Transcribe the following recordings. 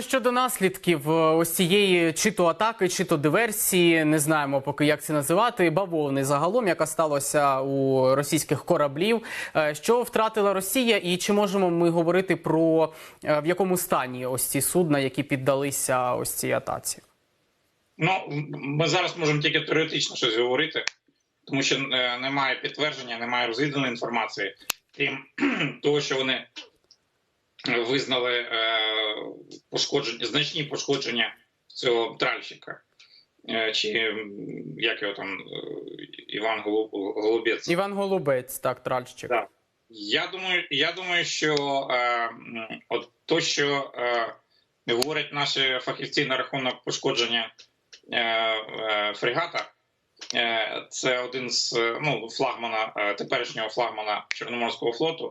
Щодо наслідків е, ось цієї чи то атаки, чи то диверсії, не знаємо поки як це називати. Бавовни загалом, яка сталося у російських кораблів. Е, Що втратила Росія, і чи можемо ми говорити про е, в якому стані ось ці судна, які піддалися ось цій атаці? Ну, ми зараз можемо тільки теоретично щось говорити, тому що немає підтвердження, немає розвідданої інформації, крім того, що вони визнали е, пошкодження, значні пошкодження цього тральщика. Е, чи як його там е, Іван Голубець. Іван Голубець, так, тральщик. Так. Я думаю, я думаю, що е, от то, що е, говорять наші фахівці на рахунок пошкодження е, е, фрегата, е, це один з ну, флагмана теперішнього флагмана Чорноморського флоту,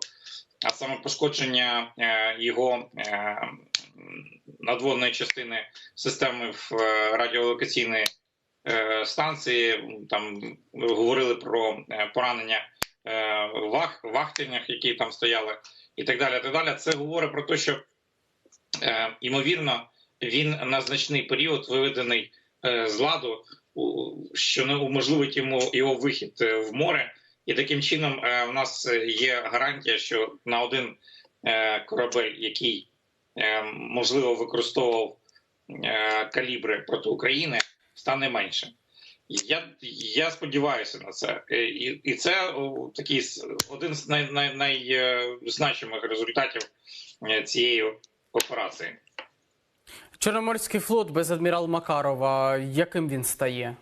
а саме пошкодження е, його е, надводної частини системи в е, радіолокаційної станції. Там говорили про поранення вах, вахтеннях, які там стояли, і так далі. Так далі. Це говорить про те, що ймовірно він на значний період виведений з ладу, що не уможливить йому його вихід в море. І таким чином е, в нас є гарантія, що на один е, корабель, який е, можливо використовував е, калібри проти України, стане менше. Я, я сподіваюся на це, Е, і, і це такий один з най, най, найзначимих результатів е, цієї операції. Чорноморський флот без адмірал Макарова. Яким він стає?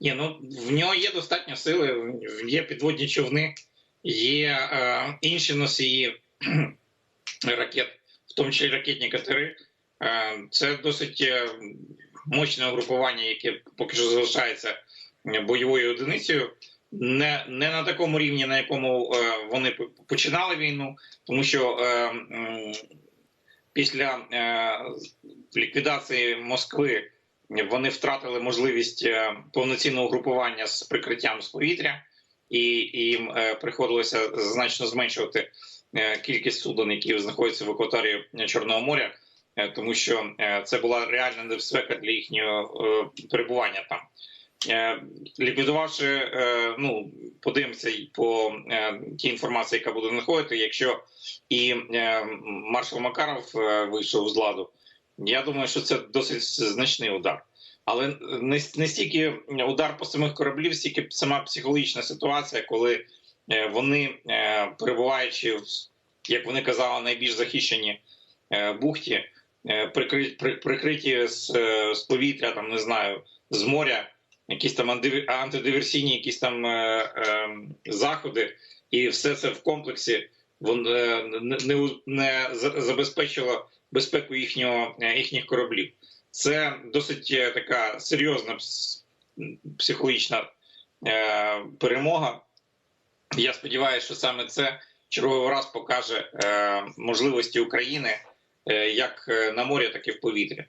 Ні, ну в нього є достатньо сили, є підводні човни, є е, інші носії ракет, в тому числі ракетні катери. Е, це досить е, мощне угрупування, яке поки що залишається е, бойовою одиницею. Не, не на такому рівні, на якому е, вони починали війну, тому що е, м, після е, ліквідації Москви вони втратили можливість е, повноцінного групування з прикриттям з повітря, і їм е, приходилося значно зменшувати е, кількість суден, які знаходяться в акваторії Чорного моря, тому що це була реальна небезпека для їхнього перебування там. Ліквідувавши, ну подивимося по тій інформації, яка буде знаходити, якщо і маршал Макаров вийшов з ладу, я думаю, що це досить значний удар. Але не, не стільки удар по самих кораблів, стільки сама психологічна ситуація, коли е, вони, е, перебуваючи як вони казали, найбільш захищені е, бухті, прикриті, з, з повітря, там не знаю, з моря, якісь там антидивер- антидиверсійні, якісь там заходи, і все це в комплексі вон, не, не, не забезпечило безпеку їхнього е, їхніх кораблів. Це досить е, така серйозна психологічна е, перемога. Я сподіваюся, що саме це черговий раз покаже можливості України як на морі, так і в повітрі.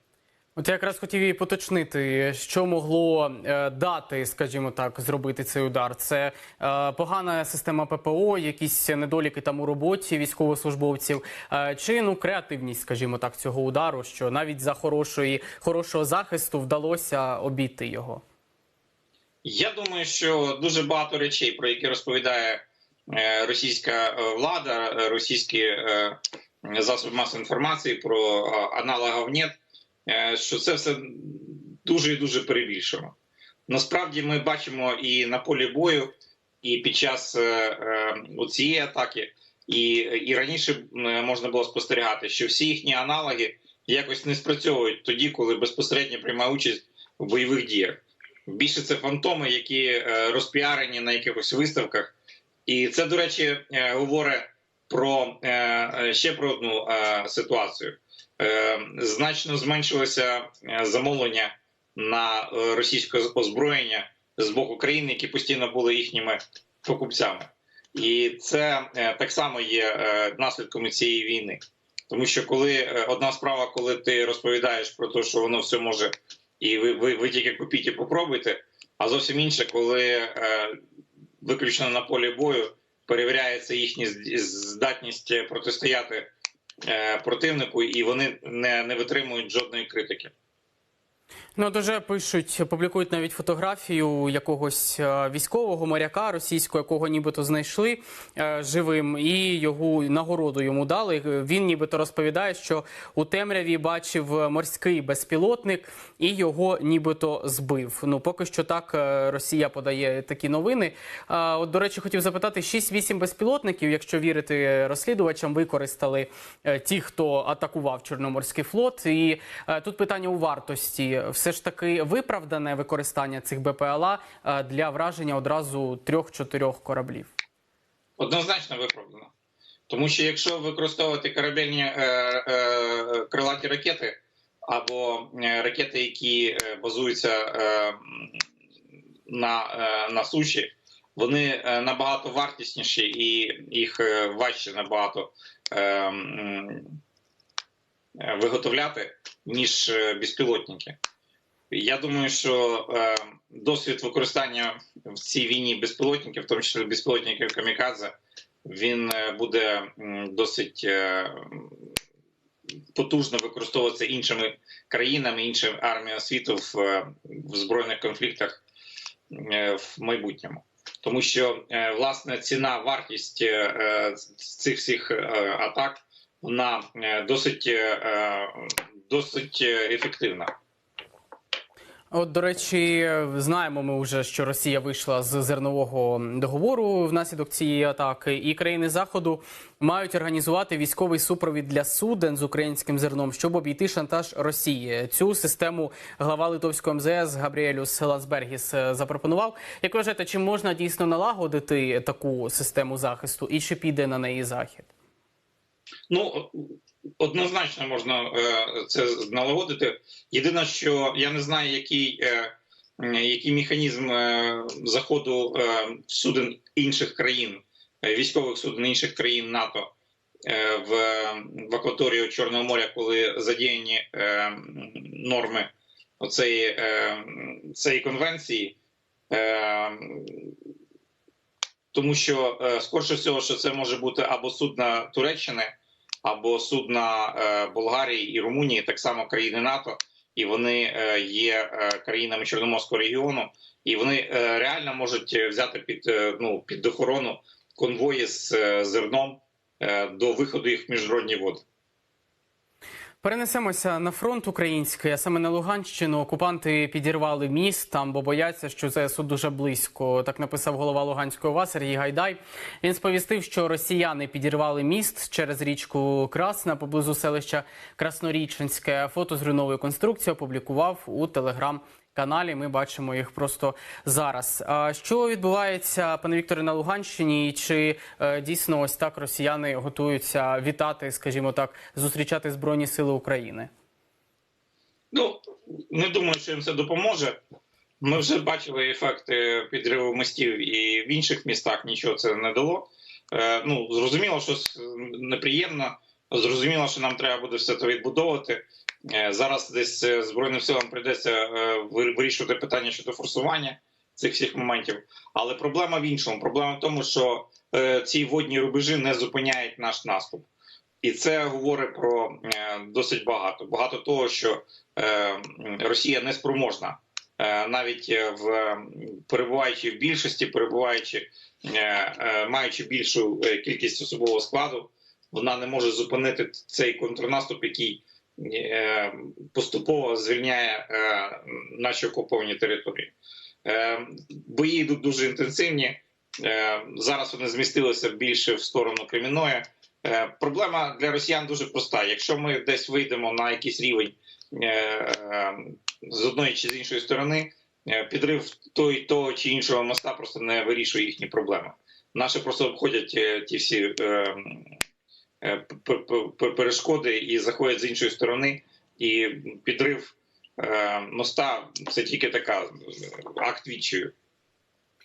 От я якраз хотів її поточнити, що могло е, дати, скажімо так, зробити цей удар. Це е, погана система ППО, якісь недоліки там у роботі військовослужбовців, е, чи ну креативність, скажімо так, цього удару, що навіть за хорошої хорошого захисту вдалося обійти його. Я думаю, що дуже багато речей, про які розповідає російська влада, російські засоби масової інформації про аналогів нет, що це все дуже і дуже перебільшено. Насправді ми бачимо і на полі бою, і під час е, е, цієї атаки, і, і раніше е, можна було спостерігати, що всі їхні аналоги якось не спрацьовують тоді, коли безпосередньо приймає участь в бойових діях. Більше це фантоми, які е, розпіарені на якихось виставках. І це, до речі, е, говорить про е, е, ще про одну е, ситуацію. Е, Значно зменшилося е, замовлення на е, російське озброєння з боку країн, які постійно були їхніми покупцями. І це так само є наслідком цієї війни. Тому що коли одна справа, коли ти розповідаєш про те, що воно все може і ви, ви, ви тільки купіть і попробуйте. А зовсім інше, коли е, виключно на полі бою перевіряється їхня здатність протистояти противнику, і вони не, не витримують жодної критики. Ну, дуже пишуть, публікують навіть фотографію якогось е, військового моряка російського, якого нібито знайшли е, живим, і його нагороду йому дали. Він нібито розповідає, що у темряві бачив морський безпілотник і його нібито збив. Ну поки що так е, Росія подає такі новини. От, до речі, хотів запитати: 6-8 безпілотників, якщо вірити розслідувачам, використали е, ті, хто атакував Чорноморський флот. І е, тут питання у вартості. Все ж таки виправдане використання цих БПЛА е, для враження одразу трьох-чотирьох кораблів. Однозначно виправдано. Тому що якщо використовувати корабельні е, е, крилаті ракети або е, ракети, які е, базуються е, на, е, на суші, вони набагато вартісніші і їх важче набагато е, виготовляти, ніж безпілотники. Я думаю, що е, досвід використання в цій війні безпілотників, в тому числі безпілотників Камікадзе, він е, буде досить е, потужно використовуватися іншими країнами, іншими арміями світу в, е, в збройних конфліктах е, в майбутньому. Тому що е, власне ціна, вартість е, е, цих всіх е, атак вона досить, е, досить ефективна. От, до речі, знаємо ми вже, що Росія вийшла з зернового договору внаслідок цієї атаки, і країни заходу мають організувати військовий супровід для суден з українським зерном, щоб обійти шантаж Росії. Цю систему глава Литовського МЗС Габріелюс Ласбергіс е, запропонував. Як вважаєте, чи можна дійсно налагодити таку систему захисту, і чи піде на неї захід? Ну однозначно можна е, це налагодити. Єдине, що я не знаю, який, е, який механізм е, заходу суден інших країн, військових суден інших країн НАТО в, в акваторію Чорного моря, коли задіяні норми оцеї цієї конвенції. Тому що скорше всього, що це може бути або судна Туреччини, або судна е, Болгарії і Румунії, так само країни НАТО, і вони е, є е, країнами Чорноморського регіону, і вони реально можуть взяти під ну під охорону конвої з зерном до виходу їх в міжнародні води. Перенесемося на фронт український, а саме на Луганщину. Окупанти підірвали міст там, бо бояться, що ЗСУ дуже близько. Так написав голова Луганської ОВА Сергій Гайдай. Він сповістив, що росіяни підірвали міст через річку Красна поблизу селища Красноріченське. Фото зруйнової конструкції опублікував у телеграм. Каналі ми бачимо їх просто зараз. Що відбувається, пане Вікторе, на Луганщині? Чи е, дійсно ось так росіяни готуються вітати, скажімо так, зустрічати збройні сили України? Ну не думаю, що їм це допоможе. Ми вже бачили ефекти підриву мостів і в інших містах нічого це не дало. Е, ну зрозуміло, що неприємно. Зрозуміло, що нам треба буде все це відбудовувати. Е, Зараз десь е, збройним силам прийдеться е, вирішувати питання щодо форсування цих всіх моментів. Але проблема в іншому. Проблема в тому, що ці водні рубежі не зупиняють наш наступ. І це говорить про досить багато. Багато того, що Росія не спроможна, навіть в перебуваючи в більшості, перебуваючи, маючи більшу кількість особового складу, вона не може зупинити цей контрнаступ, який поступово звільняє е, наші окуповані території. Е, Бої йдуть дуже інтенсивні. Е, Зараз вони змістилися більше в сторону Креміної. Е, Проблема для росіян дуже проста. Якщо ми десь вийдемо на якийсь рівень е, е, з одної чи з іншої сторони, е, підрив той, того чи іншого моста просто не вирішує їхні проблеми. Наші просто обходять е, ті всі е, е, перешкоди і заходять з іншої сторони, і підрив е, моста це тільки така е, акт відчаю.